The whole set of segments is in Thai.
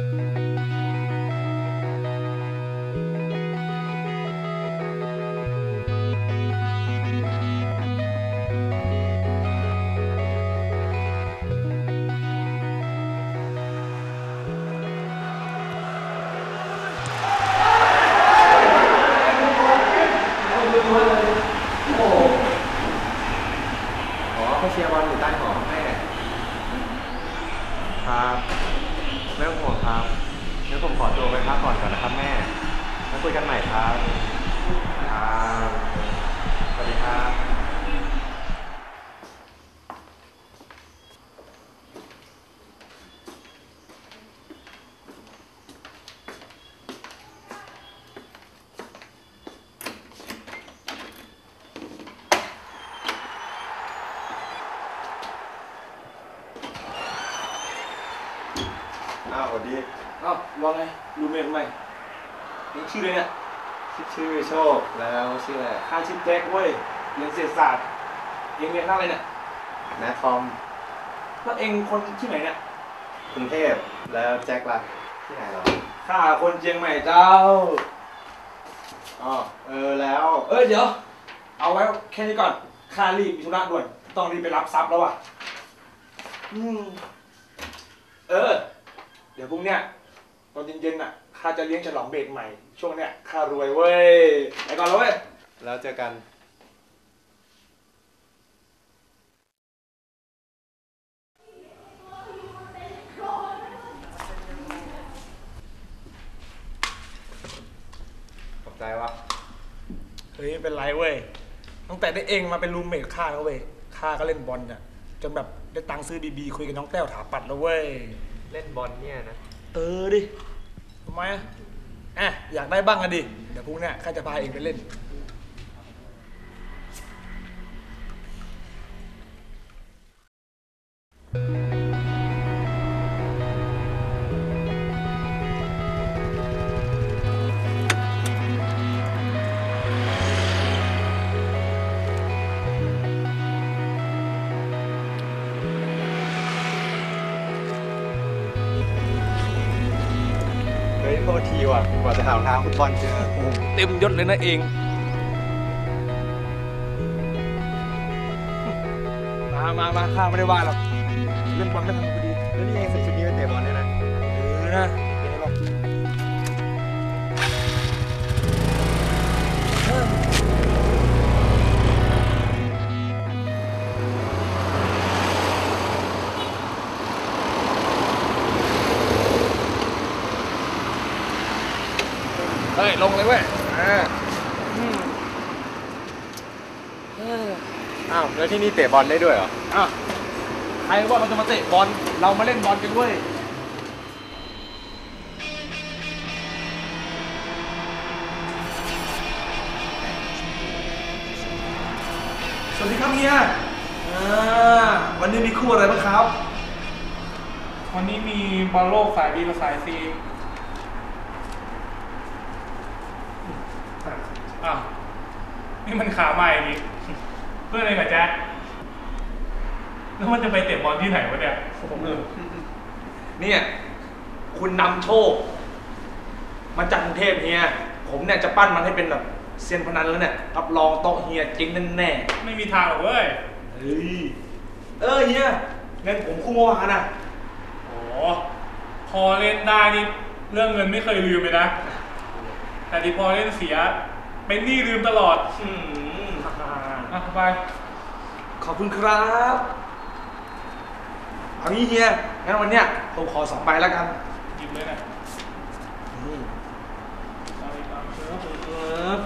อ๋อ คุยกันใหม่ครับสวัสดีครับ อ้าวสวัสดี อ้าวว่าไงรูเมทใหม่นี่ชื่อเลยเนี่ย ชื่อโชคแล้วชื่ ออะไรข้าชื่อแจ็คเว้ยเรียนเศรษฐศาสตร์เองเรียนข้างอะไรเนี่ยนะคอมแล้วเองคนที่ไหนเนี่ยกรุงเทพแล้วแจ็คล่ะที่ไหนเหรอข้าคนเชียงใหม่เจ้าอ๋อเออแล้ว เอ้ยเดี๋ยว เอาไว้แค่นี้ก่อนข้ารีบมีธุระด่วนต้องรีบไปรับทรัพย์แล้วว่ะอืมเออ เดี๋ยวพรุ่งเนี้ยตอนเย็นๆน่ะข้าจะเลี้ยงฉลองเบรกใหม่ ช่วงเนี้ยข้ารวยเว้ยไปก่อนแล้วเว้ย แล้วเจอกันขอบใจวะเฮ้ยไม่เป็นไรเว้ย ตั้งแต่ได้เองมาเป็นรูมเมทข้าแล้วเว้ยข้าก็เล่นบอลเนี่ยจนแบบได้ตังค์ซื้อบีบีคุยกับน้องแต้วถาปัดแล้วเว้ย เล่นบอลเนี่ยนะ เออดิทำไมอะอะอยากได้บ้างอะดิ เดี๋ยวพรุ่งเนี้ยข้าจะพาเองไปเล่น กว่าจะหารองเท้าฟุตบอลเจอเต็มยศเลยนะเองมามามาข้าไม่ได้ว่าหรอกเล่นบอลไม่ทัน ลงเลยเว้ยอ่าอืมเอออ้าวแล้วที่นี่เตะบอลได้ด้วยเหรออะใครว่าเราจะมาเตะบอลเรามาเล่นบอลกันเว้ยสวัสดีครับเฮียอ่าวันนี้มีคู่อะไรบ้างครับ วันนี้มีบอลโลกสายบีกับสายซี อ้าวนี่มันขาใหม่นี่เพื่อนอะไรกับแจ็คแล้วมันจะไปเตะบอลที่ไหนวะเนี่ยเนี่ย คุณนำโชค มาจากกรุงเทพเฮีย ผมเนี่ยจะปั้นมันให้เป็นแบบเซียนพนันแล้วเนี่ย รับรองโต๊ะเฮียจริงแน่ไม่มีทางหรอกเว้ยๆเฮ้ย เออเฮียเงินผมคู่เมื่อวานน่ะโอ้พอเล่นได้นี่เรื่องเงินไม่เคยลืมเลยนะ แต่ที่พอเล่นเสีย เป็นหนี้ลืมตลอดอืมอะไปขอบคุณครับเอางี้เฮียงั้นวันเนี้ยผมขอสองใบแล้วกันหยิบเลยนะอืมเอาอีกเอาอีกครับ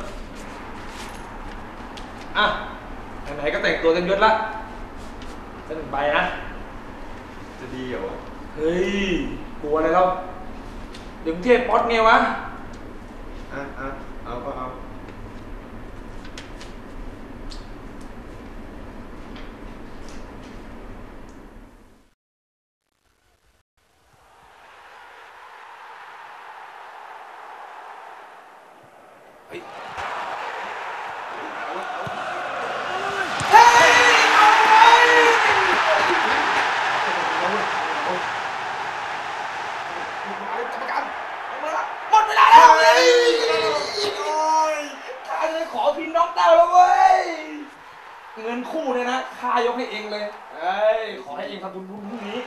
อะไหนๆก็แต่งตัวเต็มยศละจะหนึ่งใบนะ จะดีเหรอเฮ้ยกลัวอะไรแล้วเดี๋ยวกรุงเทพป๊อตไงวะ อะอะเอาก็เอาายกให้เองเลยเอ้ยขอให้เองทำบุญบุญพรุ่งนี้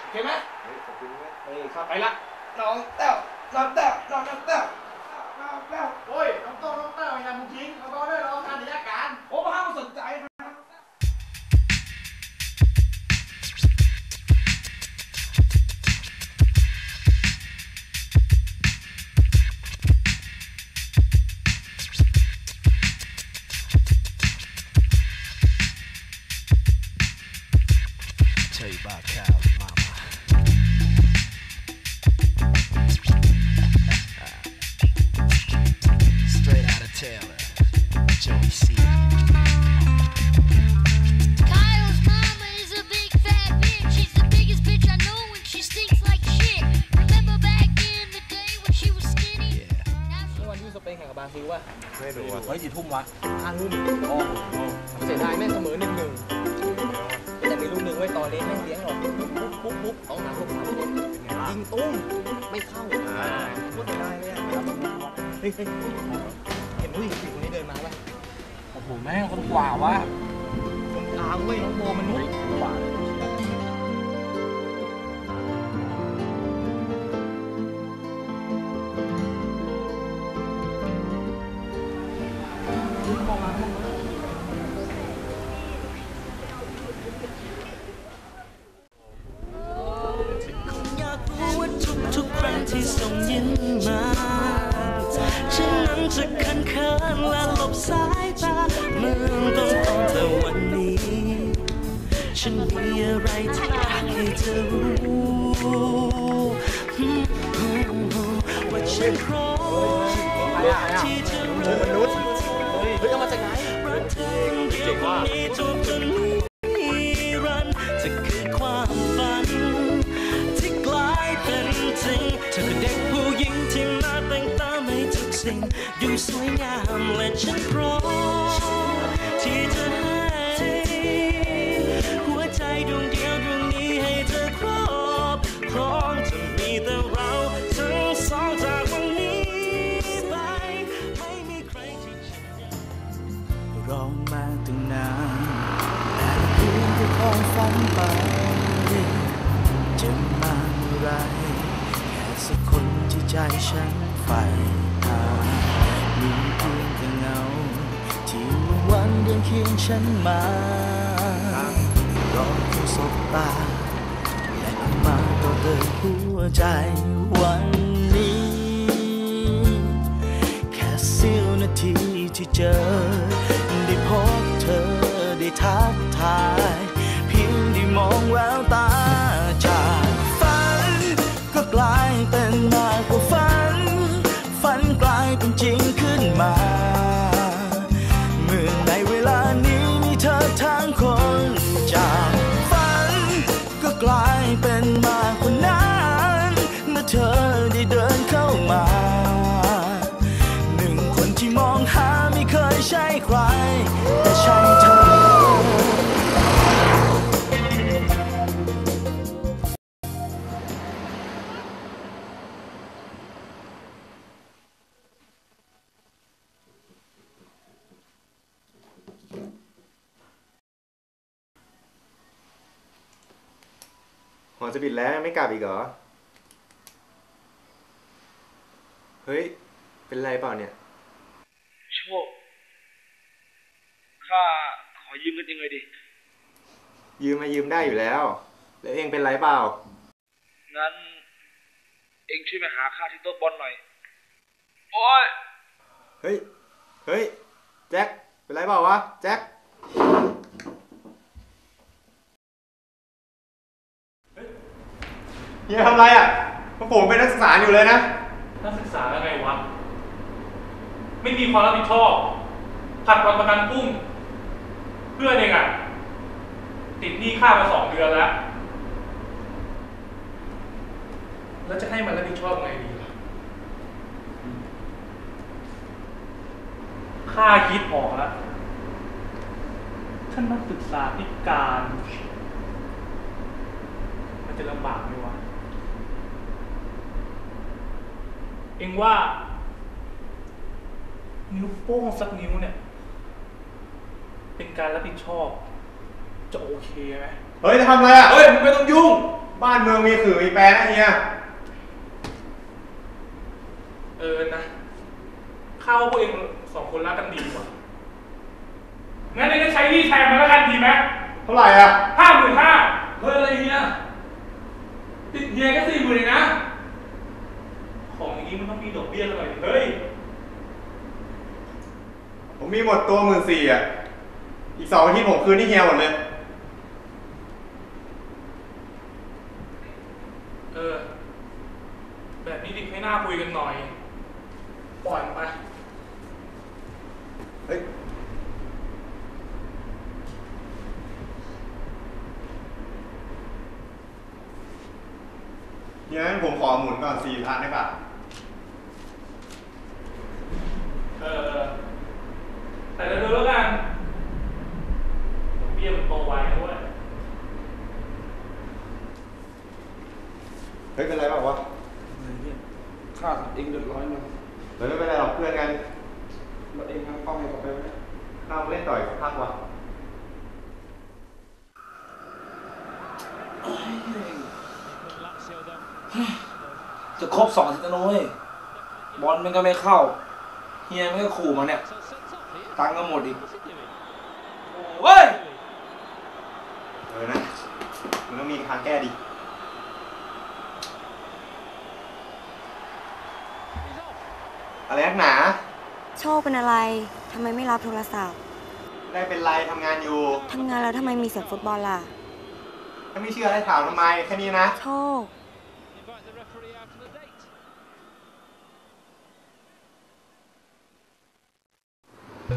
โอเคไหมเฮ้ยขอบคุณแม่เฮ้ยข้าไปละน้องแต้วน้องแต้วน้องแต้วน้องแต้วโอ้ยน้องโต้น้องเต้าอย่างมุทิ้งน้องโต้ได้รองการนิ ไม่รู้อะเฮ้ยกี่ทุ่มวะห้าทุ่มโอ้โหเสียดายแม่งเสมอหนึ่งหนึ่งแต่มีลูกหนึ่งไว้ต่อเลี้ยงแม่งเลี้ยงหรอกปุ๊บปุ๊บปุ๊บปุ๊บต้องมาพวกสามคนยิงตุ้มไม่เข้าโคตรเสียดายเลยอะเฮ้ยเฮ้ยเห็นผู้หญิงคนนี้เดินมาป่ะโอ้โหแม่งคนกว่าว่ะคนกลางเว้ยน้องโบมันนุ๊กกว่า ากให้เธอรู้ว่าฉันพร้อมที่จะรัก เฮ้ยเอามาจากไหน รักเธอคนเดียวคน ฝันไปจะมาเมื่อไรแค่สักคนที่ใจฉันใฝ่หามีเพียงแต่เงา ที่วันเดินเคียงฉันมารอเพียงสบตา และเข้ามาต่อเติมหัวใจวันนี้ แค่เสี้ยวนาทีที่เจอ ได้พบเธอได้ทักทาย ไม่ใช่ใคร แต่ใช่เธอ หอจะปิดแล้วไม่กลับอีกเหรอ เฮ้ย เป็นไรเปล่าเนี่ย โชค ข้าขอยืมเงินเองเลยดิ ยืมมายืมได้อยู่แล้ว แล้วเองเป็นไรเปล่า งั้น เองช่วยไปหาข้าที่โต๊ะบอลหน่อย โอ้ย เฮ้ย เฮ้ย แจ็ค เป็นไรเปล่าวะ แจ็ค เฮียทำไรอะพวกผมเป็นนักศึกษาอยู่เลยนะ นักศึกษาแล้วไงวะ ไม่มีความรับผิดชอบ ผัดวันประกันพรุ่งเพื่อนเองอะติดหนี้ค่ามาสองเดือนแล้ว แล้วจะให้มันรับผิดชอบไงดีล่ะค่าคิดออกแล้วท่านนักศึกษาพิการ มันจะลำบากไหมวะ เองว่า นิ้วโป้งสักนิ้วเนี่ย เป็นการรับผิดชอบ จะโอเคไหมเฮ้ยจะทำอะไรอะ เฮ้ยมึงไม่ต้องยุ่ง บ้านเมืองมีขื่อมีแปรนะเฮีย เออนะข้าวพวกเองสองคนรักกันดีกว่า งั้นเองก็ใช้หนี่แทนมาแล้วกันดีไหมเท่าไหร่อะ ห้าหมื่นห้าเฮ้ยอะไรเฮียติดเฮียแค่สี่หมื่นเองนะ ของอย่างนี้มันต้องมีดอกเบี้ยหน่อยเฮ้ย ผมมีหมดตัวหมื่นสี่อะ อีกสองอาทิตย์ผมคืนที่เฮียหมดเลย เออ แบบนี้ดิให้หน้าคุยกันหน่อย ปล่อยมันไป เฮ้ย เฮียงั้นผมขอหมุนก่อนสี่พันได้ป่ะ เออเออแต่เร็วๆแล้วกันดอกเบี้ยมันโตไวนะเว้ย เฮ้ยเป็นไรบ้างวะ ค่าเองเดือดร้อนนะ เฮ้ยไม่เป็นไรหรอกเพื่อนกัน แล้วเองทำเป้าให้เขาไปไหม ข้าวเล่นต่อยสักพักวะ จะครบสองอาทิตย์แล้วนะเว้ยบอลมันก็ไม่เข้า เฮียมันก็ขู่มาเนี่ย ตังค์ก็หมดอีกโอ้ยเออนะมันต้องมีทางแก้ดิอะไรนักหนา โชคเป็นอะไร ทำไมไม่รับโทรศัพท์ ได้เป็นไรทำงานอยู่ ทำงานแล้วทำไมมีเสียงฟุตบอลล่ะ ถ้าไม่เชื่อให้ถามทำไม แค่นี้นะ โชค ได้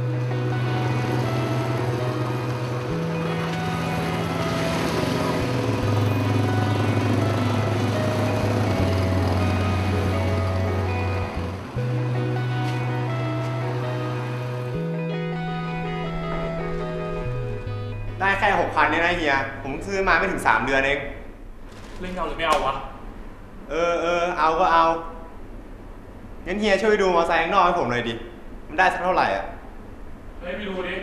แค่หกพันเนี่ยนะเฮีย ผมซื้อมาไม่ถึงสามเดือนเอง เล่นเอาหรือไม่เอาวะ เออเออเอาก็เอา งั้นเฮียช่วยดูมอเตอร์ไซค์ข้างนอกให้ผมหน่อยดิ มันได้สักเท่าไหร่อะ เฮ้ยไปดูดิ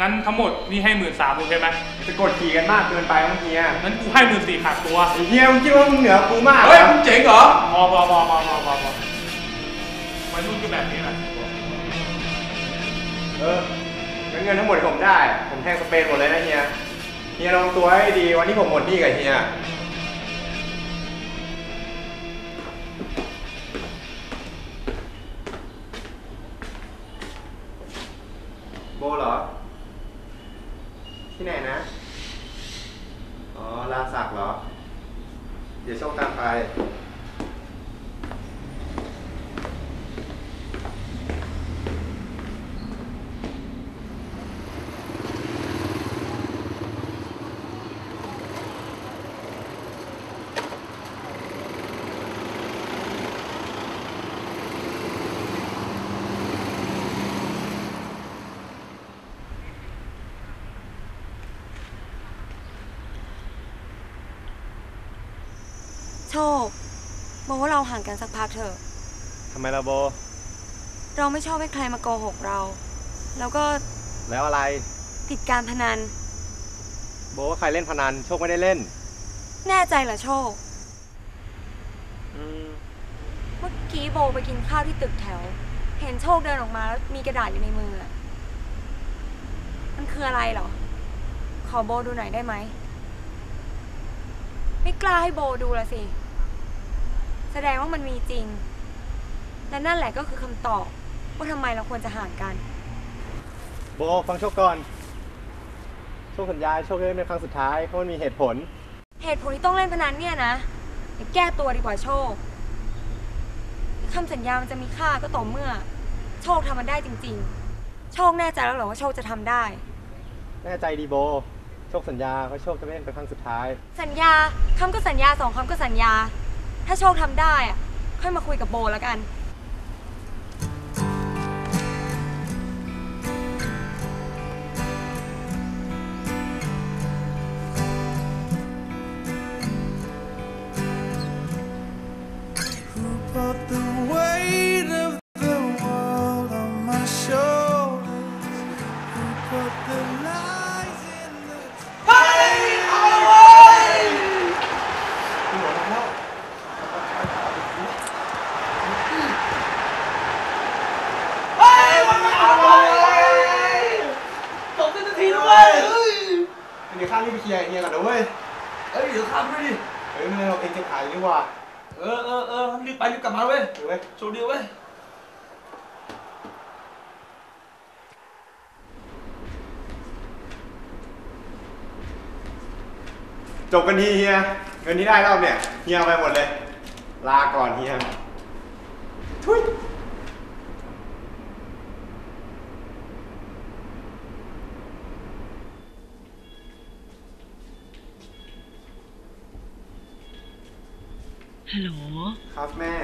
งั้นทั้งหมดนี่ให้หมื่นสามโอเคไหมจะกดขี่กันมากเกินไปมั้งเฮียงั้นกูให้หมื่นสี่ขาดตัวไอ้เฮียมึงคิดว่ามึงเหนือกูมากหรอเฮ้ยมึงเจ๋งเหรอพอพอพอพอพอพอพอวัยรุ่นก็แบบนี้แหละเอองั้นเงินทั้งหมดที่ผมได้ ผมแทงสเปนหมดเลยนะเฮียเฮียลองตัวให้ดีวันที่ผมหมดหนี้กับเฮีย โชคบอกว่าเราห่างกันสักพักเถอะ ทำไมล่ะโบ เราไม่ชอบให้ใครมาโกหกเรา แล้วก็แล้วอะไร ติดการพนัน โบว่าใครเล่นพนัน โชคไม่ได้เล่น แน่ใจเหรอโชค อืม เมื่อกี้โบไปกินข้าวที่ตึกแถว เห็นโชคเดินออกมาแล้วมีกระดาษอยู่ในมืออะมันคืออะไรเหรอ ขอโบดูหน่อยได้ไหม ไม่กล้าให้โบดูละสิ แสดงว่ามันมีจริง และนั่นแหละก็คือคำตอบว่าทำไมเราควรจะห่างกัน โบฟังโชคก่อนโชคสัญญาให้โชคได้เล่นเป็นครั้งสุดท้ายเพราะมันมีเหตุผล เหตุผลที่ต้องเล่นพนันเนี่ยนะอย่าแก้ตัวดีกว่าโชคคำสัญญามันจะมีค่าก็ต่อเมื่อ โชคทำมันได้จริง ๆ โชคแน่ใจแล้วเหรอว่าโชคจะทำได้ แน่ใจดีโบ โชคสัญญาว่าโชคจะเล่นเป็นครั้งสุดท้าย สัญญาคำก็สัญญาสองคำก็สัญญา ถ้าโชคทำได้อะค่อยมาคุยกับโบแล้วกัน จบกันทีเฮียเงินที่ได้รอบเนี่ยเฮียเอาไปหมดเลย ลาก่อนเฮียทุยฮัลโหล ครับแม่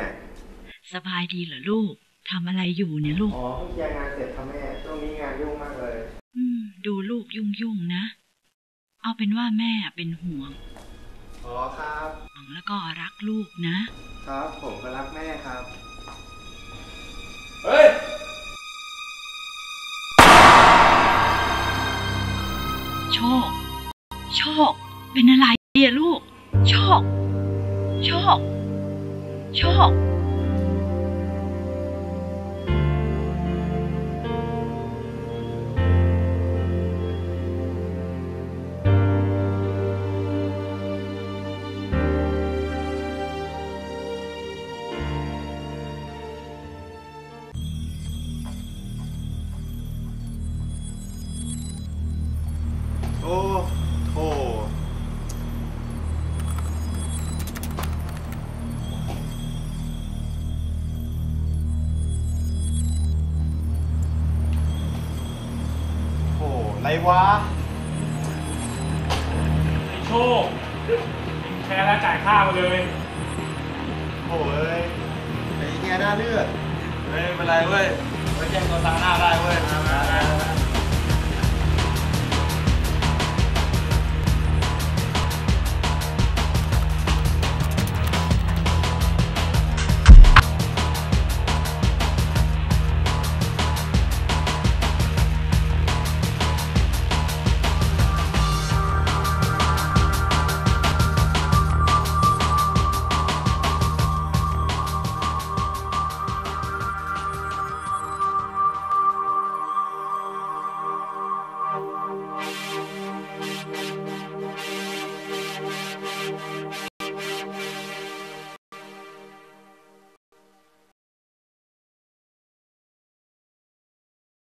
สบายดีเหรอลูก ทำอะไรอยู่เนี่ยลูก อ๋อเพิ่งเคลียร์งานเสร็จครับแม่ช่วงนี้งานยุ่งมากเลย อืม ดูลูกยุ่งยุ่งๆนะ เอาเป็นว่าแม่เป็นห่วง อ๋อครับ แล้วก็รักลูกนะ ครับ ผมก็รักแม่ครับ เฮ้ยโชค โชค เป็นอะไรเนี่ยลูก โชค โชค โชค วะไอ้โชคแพ้แล้วจ่ายค่ามาเลยโอ้ยไอ้เงี้ยหน้าเลือด เฮ้ยไม่เป็นไรเว้ยไว้แจ้งตัวตาหน้าได้เว้ยโ